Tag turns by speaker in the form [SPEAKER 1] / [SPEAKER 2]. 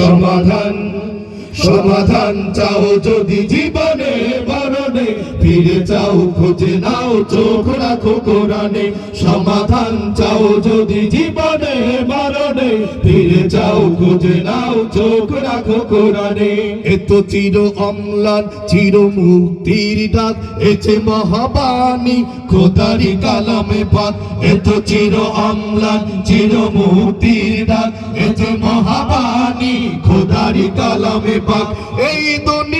[SPEAKER 1] সমাধান সমাধান চাও যদি জীবনে মরণে ফিরে চাও খুঁজে নাও, চোখ রাখো সমাধান চাও যদি জীবনে ফিরে চাও খুঁজে নাও, চোখ রাখো এত চির অম্লান, চির মুক্তির ডাক এছে মহাবাণী, খোদারি কালামে এত চির অম্লান, চির মুক্তির ডাক এছে মহাবাণী, খোদারি কালামে এই দুনিয়া